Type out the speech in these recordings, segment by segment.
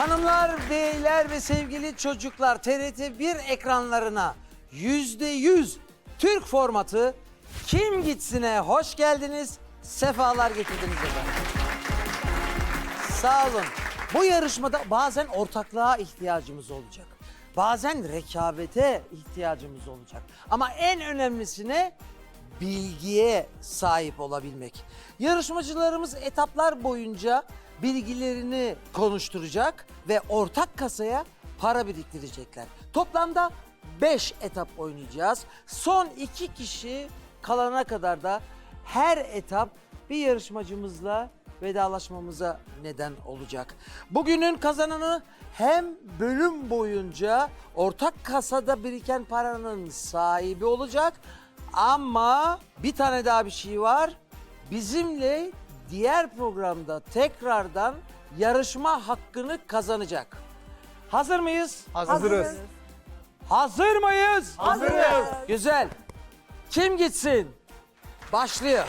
Hanımlar, beyler ve sevgili çocuklar TRT 1 ekranlarına yüzde yüz Türk formatı Kim Gitsin'e hoş geldiniz, sefalar getirdiniz efendim. Sağ olun. Bu yarışmada bazen ortaklığa ihtiyacımız olacak. Bazen rekabete ihtiyacımız olacak. Ama en önemlisine bilgiye sahip olabilmek. Yarışmacılarımız etaplar boyunca bilgilerini konuşturacak ve ortak kasaya para biriktirecekler. Toplamda 5 etap oynayacağız. Son iki kişi kalana kadar da her etap bir yarışmacımızla vedalaşmamıza neden olacak. Bugünün kazananı hem bölüm boyunca ortak kasada biriken paranın sahibi olacak ama bir tane daha bir şey var. Bizimle diğer programda tekrardan yarışma hakkını kazanacak. Hazır mıyız? Hazırız. Hazır mıyız? Hazırız. Güzel. Kim gitsin? Başlıyor.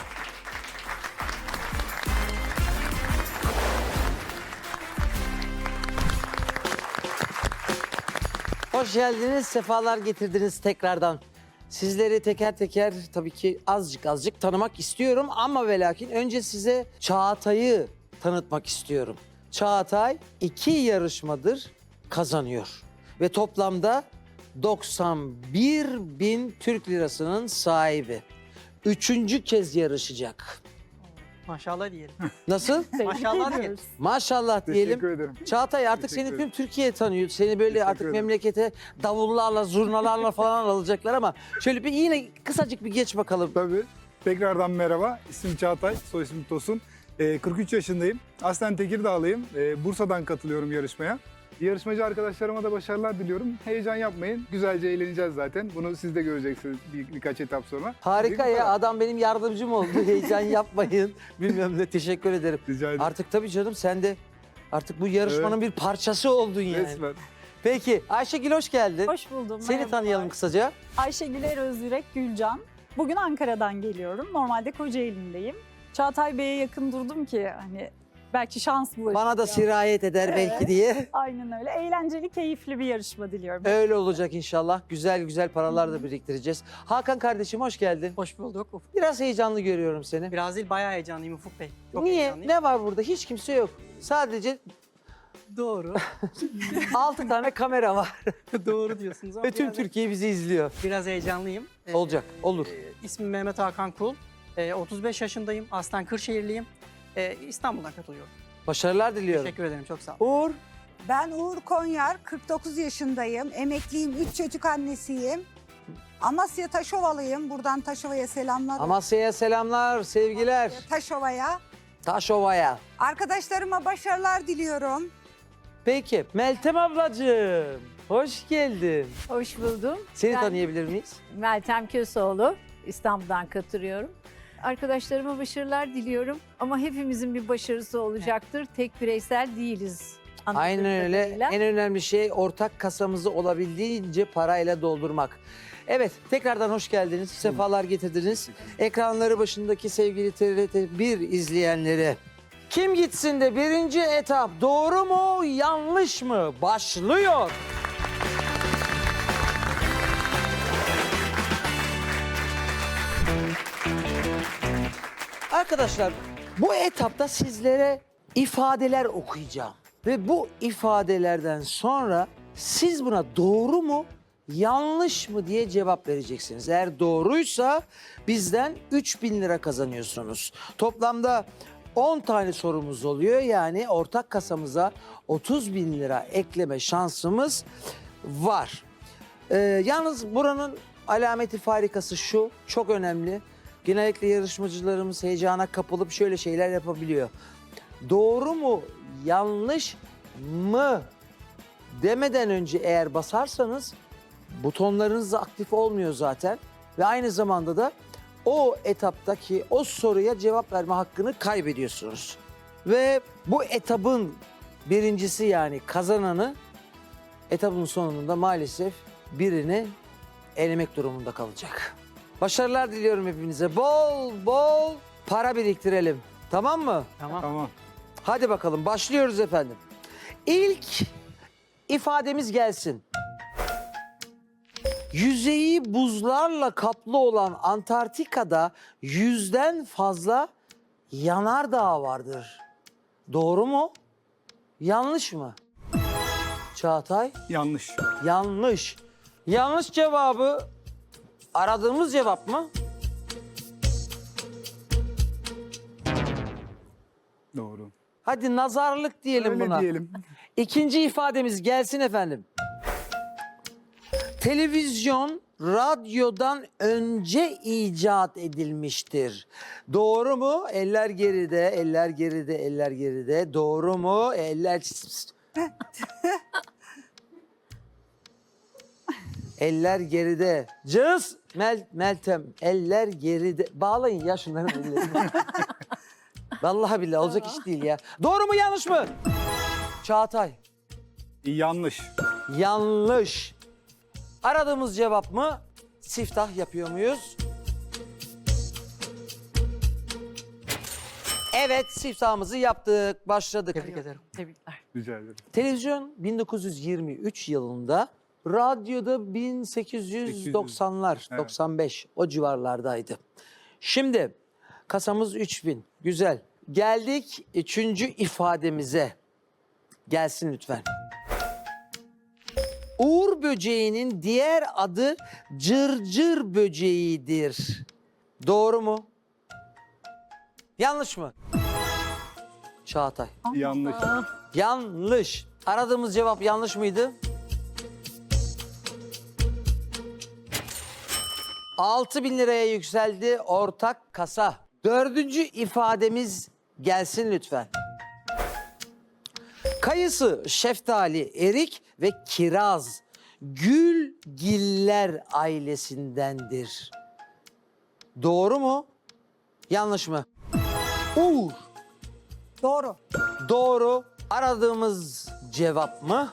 Hoş geldiniz, sefalar getirdiniz tekrardan. Sizleri teker teker tabii ki azıcık azıcık tanımak istiyorum ama ve lakin önce size Çağatay'ı tanıtmak istiyorum. Çağatay iki yarışmadır kazanıyor ve toplamda 91 bin Türk lirasının sahibi. Üçüncü kez yarışacak. Maşallah diyelim. Nasıl? Maşallah diyelim. Maşallah diyelim. Teşekkür ederim. Çağatay artık Teşekkür seni ederim. tüm Türkiye tanıyor. Seni böyle Teşekkür artık ederim. memlekete davullarla, zurnalarla falan alacaklar ama şöyle bir yine kısacık bir geç bakalım. Tabii. Tekrardan merhaba. İsmim Çağatay, soy ismim Tosun. Ee, 43 yaşındayım. Aslen Tekirdağlıyım. Ee, Bursa'dan katılıyorum yarışmaya. Yarışmacı arkadaşlarıma da başarılar diliyorum. Heyecan yapmayın. Güzelce eğleneceğiz zaten. Bunu siz de göreceksiniz bir, birkaç etap sonra. Harika ya adam benim yardımcım oldu. Heyecan yapmayın. Bilmem ne teşekkür ederim. Rica ederim. Artık tabii canım sen de artık bu yarışmanın bir parçası oldun yani. Resmen. Peki Ayşegül hoş geldin. Hoş buldum. Seni merhabalar. tanıyalım kısaca. Ayşe Güler Özyürek Gülcan. Bugün Ankara'dan geliyorum. Normalde Kocaeli'ndeyim. Çağatay Bey'e yakın durdum ki hani belki şans bulaşır. Bana da sirayet eder belki Evet. diye. Aynen öyle. Eğlenceli, keyifli bir yarışma diliyorum. Öyle olacak inşallah. Güzel güzel paralar da biriktireceğiz. Hakan kardeşim hoş geldin. Hoş bulduk. Ufuk. Biraz heyecanlı görüyorum seni. Biraz değil bayağı heyecanlıyım Ufuk Bey. Çok Niye? heyecanlıyım. Ne var burada? Hiç kimse yok. Sadece Doğru. altı tane kamera var. Doğru diyorsunuz ama Ve tüm biraz, Türkiye bizi izliyor. biraz heyecanlıyım. Ee, Olacak, olur. e, ismim Mehmet Hakan Kul. Ee, 35 yaşındayım. Aslen Kırşehirliyim. Ee, İstanbul'dan katılıyorum. Başarılar diliyorum. Teşekkür ederim. Çok sağ olun. Uğur, Ben Uğur Konyar, 49 yaşındayım. Emekliyim, 3 çocuk annesiyim. Amasya Taşovalıyım. Buradan Taşova'ya selamlar. Amasya'ya selamlar, sevgiler. Taşova'ya. Taşova'ya. Arkadaşlarıma başarılar diliyorum. Peki, Meltem ablacığım. Hoş geldin. Hoş buldum. Seni Ben tanıyabilir miyiz? Meltem Kösoğlu. İstanbul'dan katılıyorum. Arkadaşlarıma başarılar diliyorum ama hepimizin bir başarısı olacaktır. Tek bireysel değiliz. anladığım Aynen öyle. kadarıyla. En önemli şey ortak kasamızı olabildiğince parayla doldurmak. Evet, tekrardan hoş geldiniz. Sefalar getirdiniz. Ekranları başındaki sevgili TRT 1 izleyenleri. Kim gitsin de birinci etap doğru mu yanlış mı başlıyor. Arkadaşlar bu etapta sizlere ifadeler okuyacağım. Ve bu ifadelerden sonra siz buna doğru mu yanlış mı diye cevap vereceksiniz. Eğer doğruysa bizden 3000 lira kazanıyorsunuz. Toplamda 10 tane sorumuz oluyor. Yani ortak kasamıza 30 bin lira ekleme şansımız var. Ee, yalnız buranın alameti farikası şu, çok önemli. Genellikle yarışmacılarımız heyecana kapılıp şöyle şeyler yapabiliyor. Doğru mu, yanlış mı demeden önce eğer basarsanız butonlarınız aktif olmuyor zaten. Ve aynı zamanda da o etaptaki o soruya cevap verme hakkını kaybediyorsunuz. Ve bu etabın birincisi yani kazananı etapın sonunda maalesef birini elemek durumunda kalacak. Başarılar diliyorum hepinize. Bol bol para biriktirelim. Tamam mı? Tamam. Tamam. Hadi bakalım başlıyoruz efendim. İlk ifademiz gelsin. Yüzeyi buzlarla kaplı olan Antarktika'da yüzden fazla yanardağ vardır. Doğru mu? Yanlış mı? Çağatay? Yanlış. Yanlış. Yanlış cevabı aradığımız cevap mı? Doğru. Hadi nazarlık diyelim Öyle buna. diyelim. İkinci ifademiz gelsin efendim. Televizyon radyodan önce icat edilmiştir. Doğru mu? Eller geride, eller geride, eller geride. Doğru mu? Eller... eller geride. Cız! Mel, Meltem, eller geride. Bağlayın ya şunların ellerini. Vallahi billahi olacak iş değil ya. Doğru mu yanlış mı? Çağatay. Yanlış. Yanlış. Aradığımız cevap mı? Siftah yapıyor muyuz? Evet siftahımızı yaptık. Başladık. Tebrik ederim. Tebrikler. Rica ederim. Televizyon 1923 yılında, radyoda 1890'lar, Evet. 95 o civarlardaydı. Şimdi kasamız 3000. Güzel. Geldik üçüncü ifademize. Gelsin lütfen. Uğur böceğinin diğer adı cırcır böceğidir. Doğru mu? Yanlış mı? Çağatay. Yanlış. Yanlış. Aradığımız cevap yanlış mıydı? 6000 bin liraya yükseldi ortak kasa. Dördüncü ifademiz gelsin lütfen. Kayısı, şeftali, erik ve kiraz gülgiller ailesindendir. Doğru mu? Yanlış mı? Uğur. Doğru. Doğru. Aradığımız cevap mı?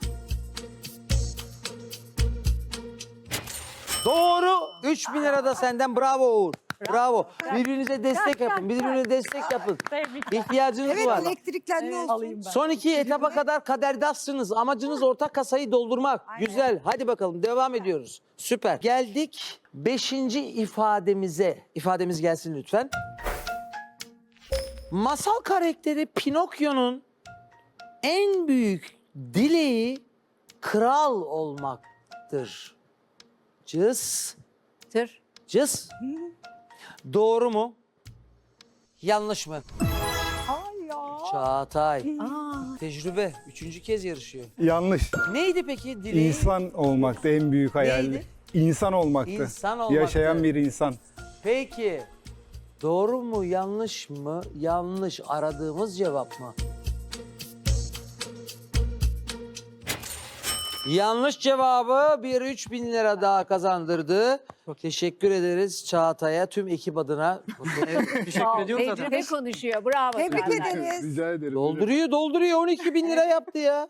Doğru. 3000 lira da senden. Bravo Uğur. Bravo. Birbirinize destek yapın. Birbirinize destek yapın. İhtiyacınız Evet var. elektriklenme Evet, olsun. alayım ben. Son iki etapa kadar kaderdastsınız. Amacınız ortak kasayı doldurmak. Aynen. Güzel. Hadi bakalım devam ediyoruz. Süper. Geldik beşinci ifademize. İfademiz gelsin lütfen. Masal karakteri Pinokyo'nun en büyük dileği kral olmaktır. Cız. Tır. Cız. Doğru mu? Yanlış mı? Ay ya. Çağatay. Aa, Tecrübe. Üçüncü kez yarışıyor. Yanlış. Neydi peki dileği? İnsan olmaktı en büyük hayali. Neydi? İnsan olmaktı. İnsan olmaktı. Yaşayan bir insan. Peki. Doğru mu yanlış mı? Yanlış aradığımız cevap mı? Yanlış cevabı bir 3 bin lira daha kazandırdı. Teşekkür ederiz Çağatay'a, tüm ekip adına. Teşekkür ediyorum zaten. tecrübe konuşuyor. Bravo. Tebrik ederiz. Rica ederim. dolduruyor, dolduruyor. 12 bin lira yaptı ya.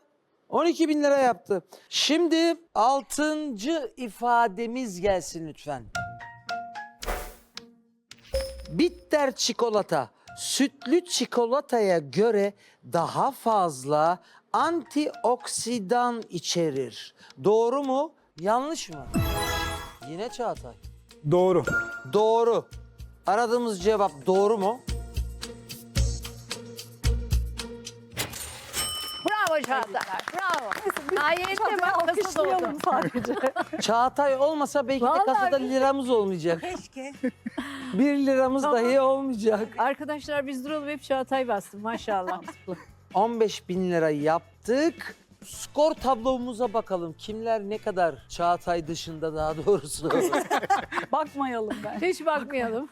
12 bin lira yaptı. Şimdi altıncı ifademiz gelsin lütfen. Bitter çikolata sütlü çikolataya göre daha fazla antioksidan içerir. Doğru mu? Yanlış mı? Yine Çağatay. Doğru. Doğru. Aradığımız cevap doğru mu? Bravo Çağatay. Bravo. Sayende bak nasıl oldu. sadece. Çağatay olmasa belki de Vallahi kasada biz- liramız olmayacak. Keşke. Bir liramız dahi olmayacak. Arkadaşlar biz duralım hep Çağatay bastı maşallah. 15 bin lira yaptık. Skor tablomuza bakalım. Kimler ne kadar Çağatay dışında daha doğrusu. Bakmayalım ben. Hiç bakmayalım.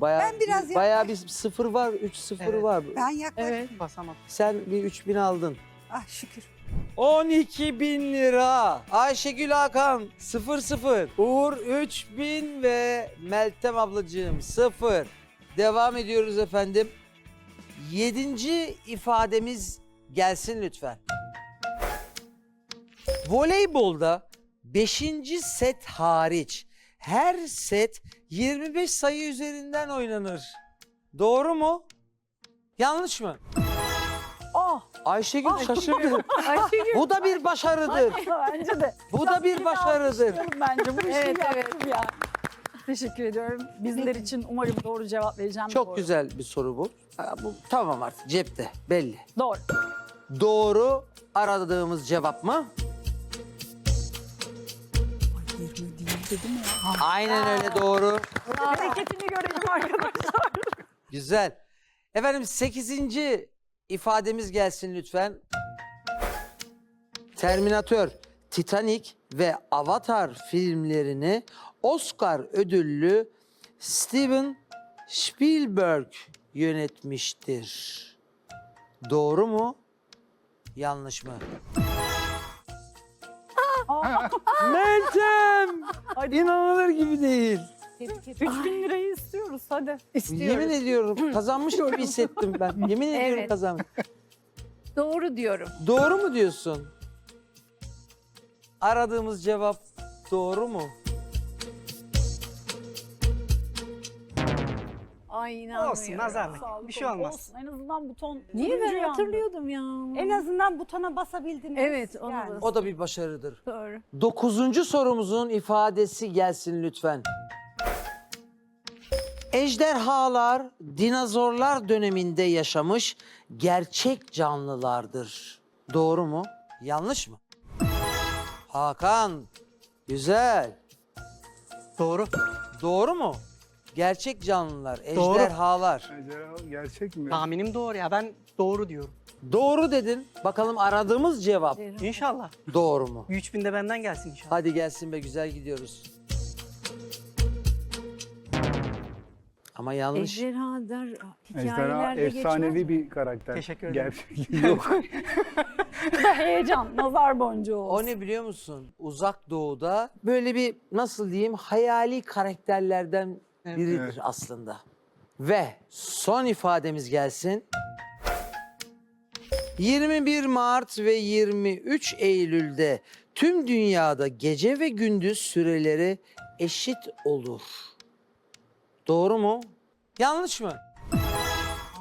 Bayağı, Ben biraz bayağı bir sıfır var, 3 sıfır Evet. var. Ben yaklaştım. Evet. Basamadım. Sen bir 3 bin aldın. Ah şükür. 12 bin lira. Ayşegül Hakan 0 0. Uğur 3 bin ve Meltem ablacığım 0. Devam ediyoruz efendim. Yedinci ifademiz gelsin lütfen. Voleybolda 5. set hariç her set 25 sayı üzerinden oynanır. Doğru mu? Yanlış mı? Oh Ayşegül şaşırdı. Ayşegül. Bu da bir başarıdır. Bence de. Bu da bir başarıdır. Bence bu işi Evet, yaptım ya. Teşekkür ediyorum. Bizler için umarım doğru cevap vereceğim. Çok Doğru. güzel bir soru bu. Ha, bu tamam artık cepte belli. Doğru. Doğru aradığımız cevap mı? Aynen öyle doğru. Hareketini görelim arkadaşlar. Güzel. Efendim 8. ifademiz gelsin lütfen. Terminator, Titanic ve Avatar filmlerini Oscar ödüllü Steven Spielberg yönetmiştir. Doğru mu? Yanlış mı? Meltem! İnanılır gibi değil. 3000 lirayı istiyoruz hadi. Yemin ediyorum kazanmış gibi hissettim ben. Yemin ediyorum Evet. kazanmış. Doğru diyorum. Doğru mu diyorsun? Aradığımız cevap doğru mu? Ay inanmıyorum. Olsun nazarlık. Sağlık Bir şey olsun. olmaz. Olsun. En azından buton. Niye ben yandı. hatırlıyordum ya. En azından butona basabildiniz. Evet, onu Yani. O da bir başarıdır. Doğru. Dokuzuncu sorumuzun ifadesi gelsin lütfen. Ejderhalar dinozorlar döneminde yaşamış gerçek canlılardır. Doğru mu? Yanlış mı? Hakan, güzel. Doğru. Doğru mu? Gerçek canlılar, Doğru. ejderhalar. Ejderha gerçek mi? Tahminim doğru ya. Ben doğru diyorum. Doğru dedin. Bakalım aradığımız cevap İnşallah. doğru mu? 3000 de benden gelsin inşallah. Hadi gelsin be güzel gidiyoruz. Ama yanlış. Ejderha hikayelerde efsanevi geçmez bir karakter. Teşekkür ederim. Gerçek yok. Heyecan. Nazar boncuğu olsun. O ne biliyor musun? Uzak Doğu'da böyle bir nasıl diyeyim hayali karakterlerden Evet. biridir Evet. aslında. Ve son ifademiz gelsin. 21 Mart ve 23 Eylül'de tüm dünyada gece ve gündüz süreleri eşit olur. Doğru mu? Yanlış mı?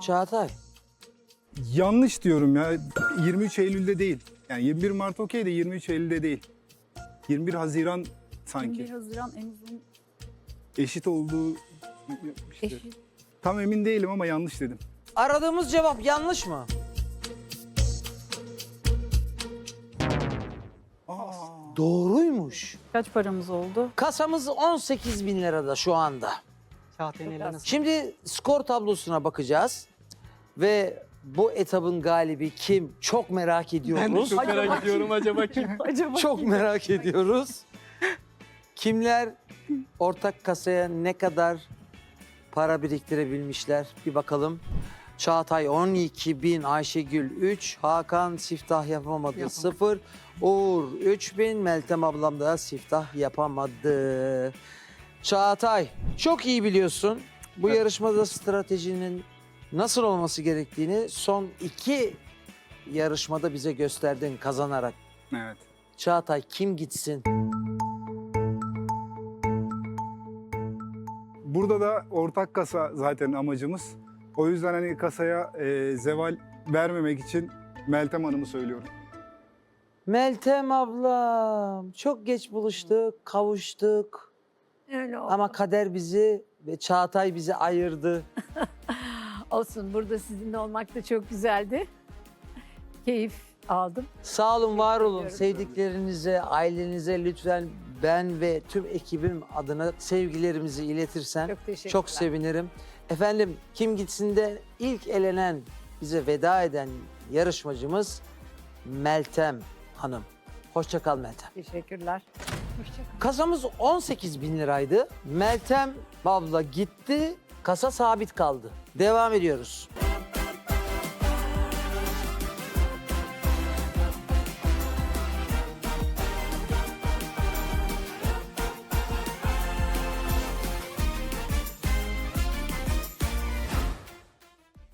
Çağatay. Yanlış diyorum ya. 23 Eylül'de değil. Yani 21 Mart okey de 23 Eylül'de değil. 21 Haziran 21 sanki. Haziran en uzun. Eşit olduğu... işte. Eşit. Tam emin değilim ama yanlış dedim. Aradığımız cevap yanlış mı? Doğruymuş. Kaç paramız oldu? Kasamız 18 bin lirada şu anda. Şimdi skor tablosuna bakacağız. Ve bu etabın galibi kim? Çok merak ediyoruz. Ben de çok merak ediyorum acaba kim? Acaba Çok merak ediyoruz. Kimler ortak kasaya ne kadar para biriktirebilmişler? Bir bakalım. Çağatay 12 bin, Ayşegül 3, Hakan siftah yapamadı Yapamadı. 0, Uğur 3 bin, Meltem ablam da siftah yapamadı. Çağatay çok iyi biliyorsun. Bu yarışmada stratejinin nasıl olması gerektiğini son iki yarışmada bize gösterdin kazanarak. Evet. Çağatay kim gitsin? Burada da ortak kasa zaten amacımız. O yüzden hani kasaya e, zeval vermemek için Meltem Hanım'ı söylüyorum. Meltem ablam çok geç buluştuk, kavuştuk. Öyle oldu. Ama kader bizi ve Çağatay bizi ayırdı. Olsun burada sizinle olmak da çok güzeldi. Keyif aldım. Sağ olun, var olun. Sevdiklerinize, ailenize lütfen ben ve tüm ekibim adına sevgilerimizi iletirsen Çok teşekkürler. çok sevinirim. Efendim kim gitsin de ilk elenen, bize veda eden yarışmacımız Meltem Hanım. Hoşça kal Meltem. Teşekkürler. Kasamız 18 bin liraydı. Meltem abla gitti, kasa sabit kaldı. Devam ediyoruz.